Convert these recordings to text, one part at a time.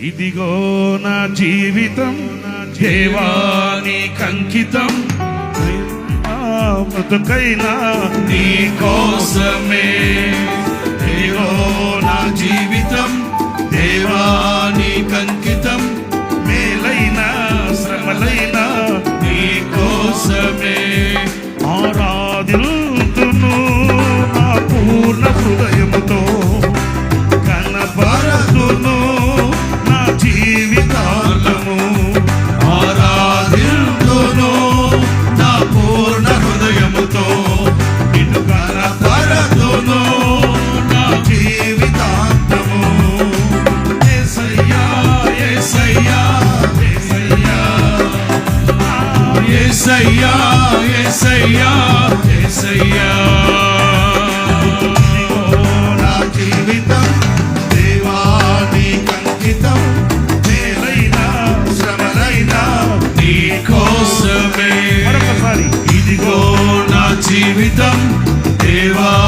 ఇదిగో నా జీవితం దేవాని కంకితం. మృతకైనా నీ కోసమే. ఇదిగో నా జీవితం దేవాని కంకితం. మేలైనా శ్రమలైనా నీ కోసమే. ఆరాధులు జీవితం దేవా.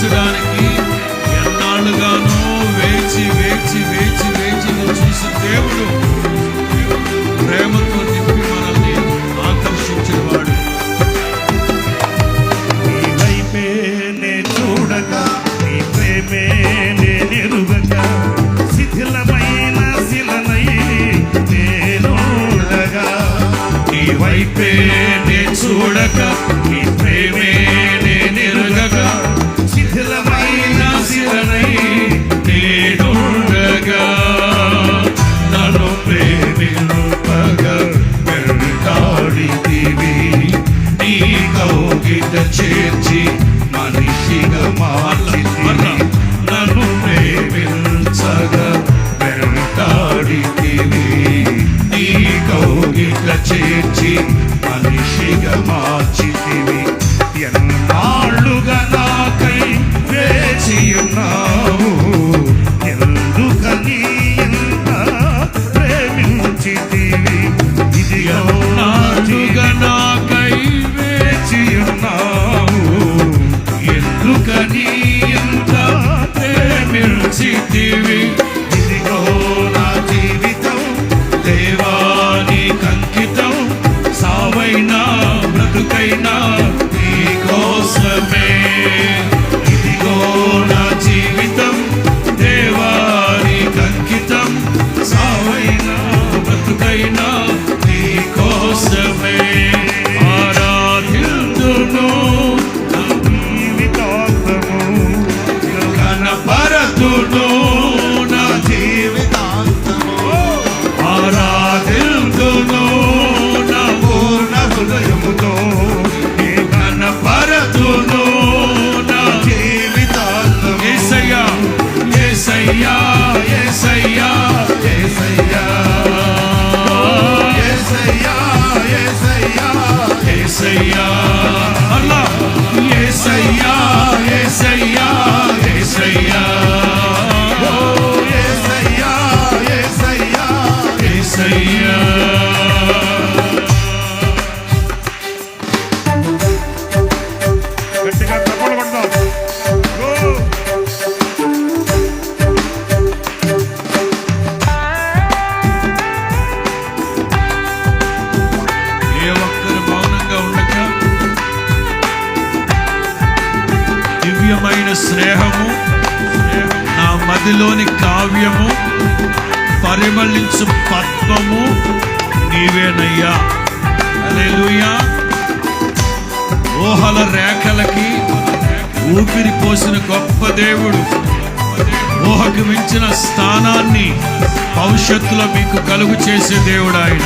That's ironic. ఏసయ్యా ఊహల రేఖలకి ఊపిరి పోసిన గొప్ప దేవుడు. ఊహకు మించిన స్థానాన్ని భవిష్యత్తులో మీకు కలుగు చేసే దేవుడు ఆయన.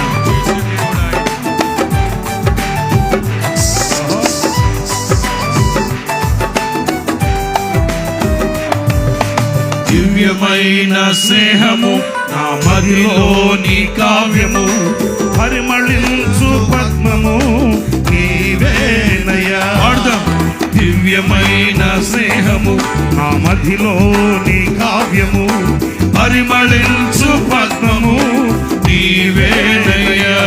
దివ్యమైన స్నేహము నా మదిలోని కావ్యము. పరిమళించు పద్మము నీవేనయ్యా. దివ్యమైన స్నేహము నా మధిలోని కావ్యము. పరిమళించు పద్మము నీవేనయ్యా.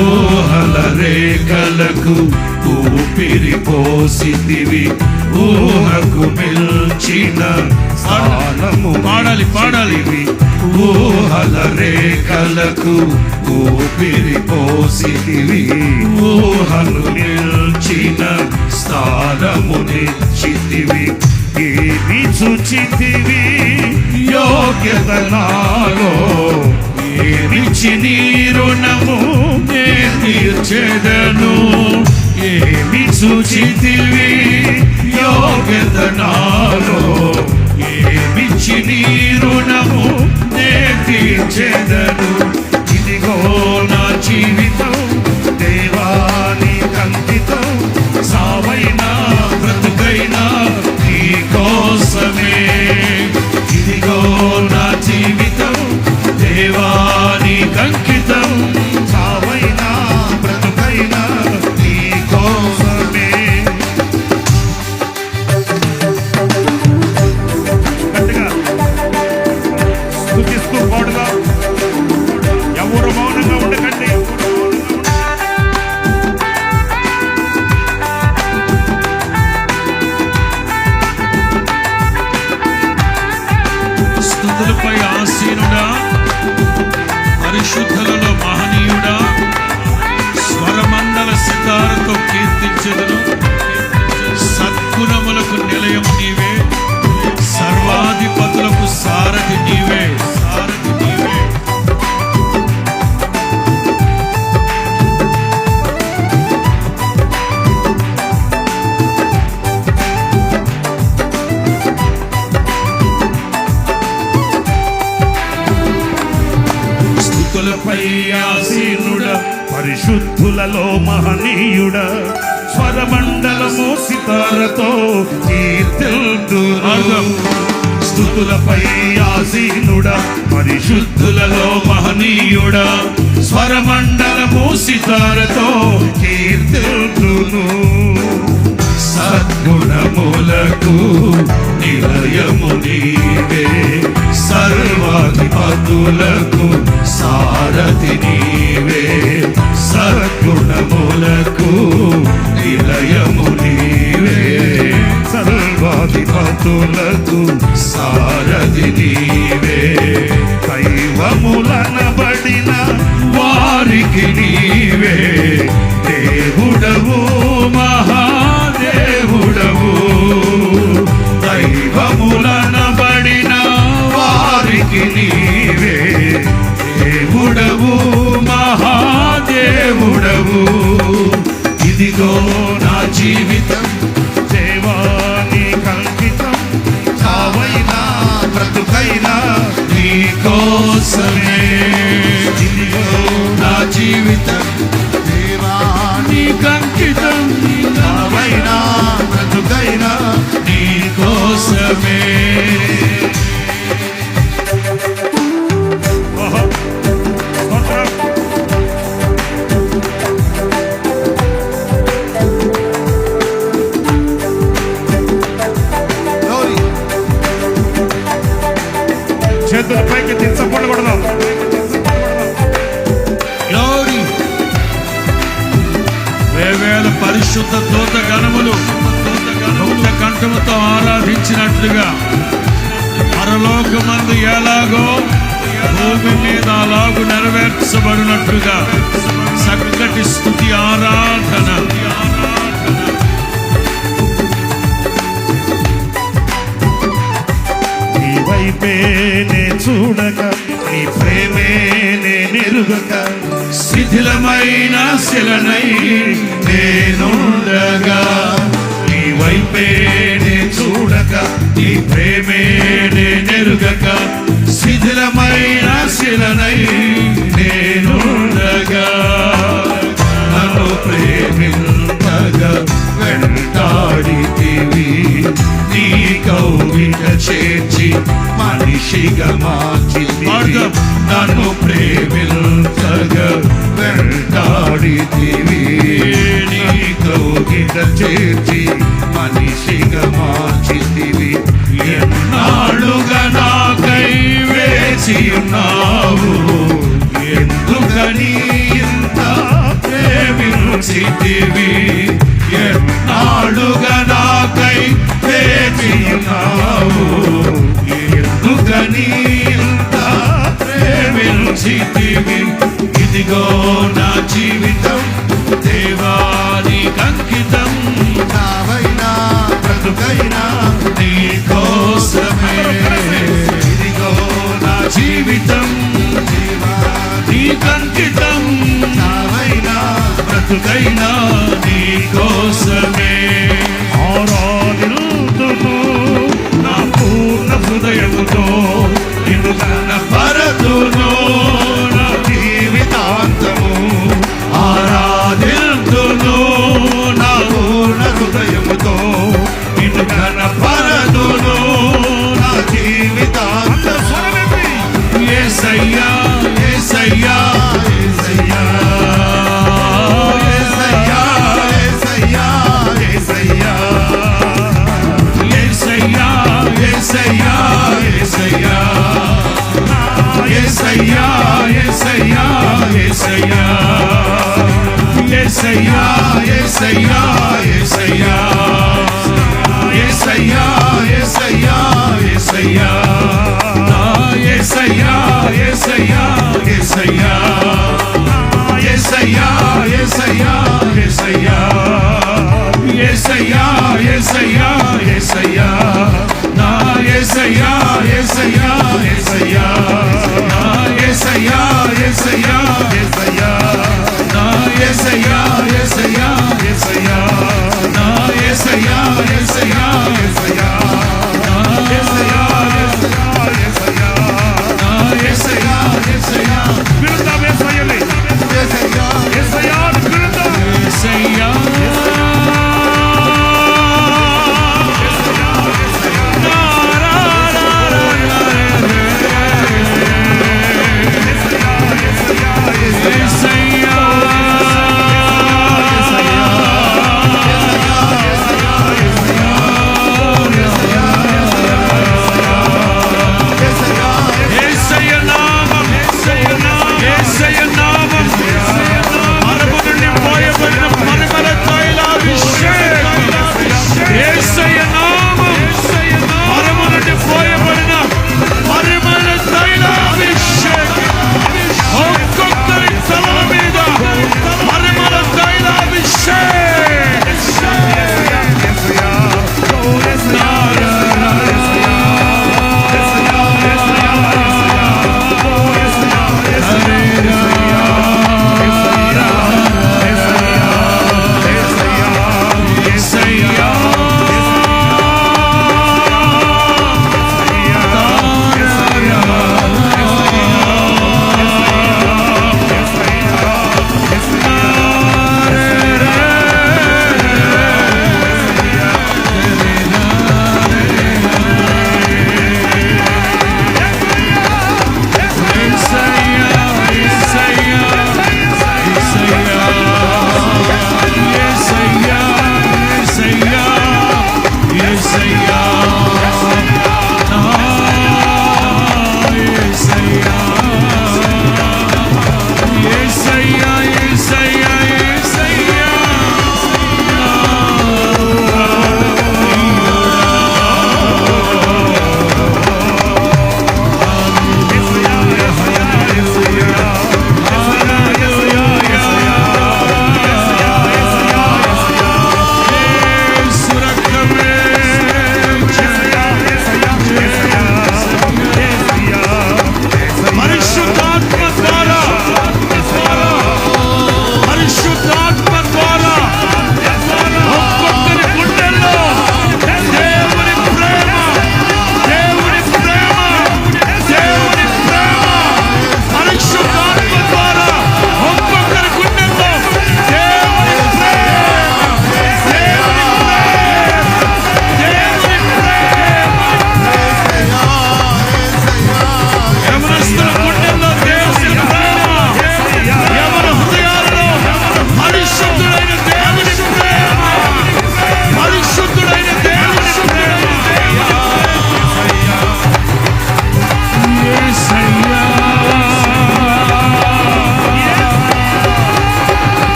ఊహల రేఖలకు ఊపిరి పోసితివి. ఊహకు మిల్చిన స్థానము పాడాలి పాడాలి. ఊహల రేఖలకు ఊపిరి పోసితివి. ఊహలు నిల్చిన స్థానమునిచ్చితివి ఏమి చూచితివి? యోగ్యత నాలో ఏమిచ్చి నీ రుణము? తీర్చెదను? ఏమి చూచితివి? యోగ్యత నాలో నీ రుణము నే తీర్చెదను ఇదిగో నా జీవితం దేవాని కంకితం సావైనా బ్రతుకైనా నీ కోసమే. ఇదిగో నా జీవితం దేవాని కంకితం సావైనా బ్రతుకైనా నీ కోసమే. సితారతో కీర్తిల్దురు స్థుతులపై ఆసీనుడ పరిశుద్ధులలో మహనీయుడా. స్వరమండలము సితారతో కీర్తిల్దును సద్గుణములకు నిలయము నీవే. సర్వాధిపతులకు సారథి నీవే. సద్గుణములకు నిలయము సర్వాధిపతులకు సారథి వేల పరిశుద్ధ దూత గణములు దూత కంఠముతో ఆరాధించినట్లుగా పరలోక పరలోకమందు ఎలాగో భూమి మీద అలాగూ నెరవేర్చబడినట్లుగా చక్కటి స్థుతి ఆరాధన. వైపే చూడగా నీ ప్రేమే నేనెరుగక శిథిలమైన శిలనై నేనుండగా నీ వైపే నే చూడక నీ ప్రేమే నేనెరుగక శిథిలమైన శిలనై నేనుండగా. నన్ను ప్రేమ మారితివి నీ కౌగిట చేర్చి మనిషిగా మార్చి నన్ను ప్రేమిల్చగ వెంటాడితివి. నీ చేర్చి మనిషిగా మార్చితివి ఎన్నాళ్ళుగా கை நான் ఏసయ్యా ఏసయ్యా.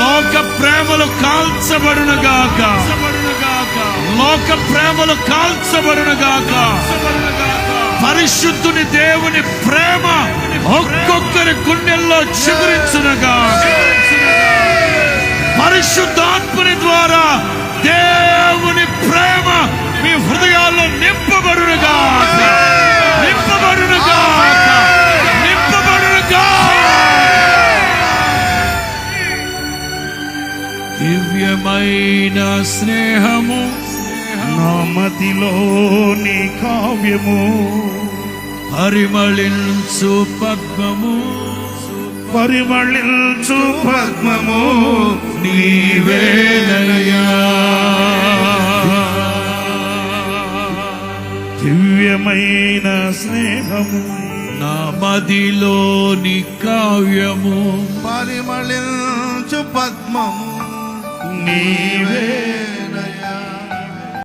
లోక ప్రేమలు కాల్చబడునుగాక. లోక ప్రేమలు కాల్చబడునుగాక. పరిశుద్ధుని దేవుని ప్రేమ ఒక్కొక్కరి గుండెల్లో చిగురించునుగా. పరిశుద్ధాత్మని ద్వారా దేవుని ప్రేమ మీ హృదయాల్లో నింపబడునుగా నింపబడునుగా దివ్యమైన స్నేహము. నా మదిలోని కావ్యము. పరిమళించు పద్మము. పరిమళించు పద్మము. దివ్యమైన స్నేహము. నా మదిలోని కావ్యము. పరిమళించు పద్మము. నీవే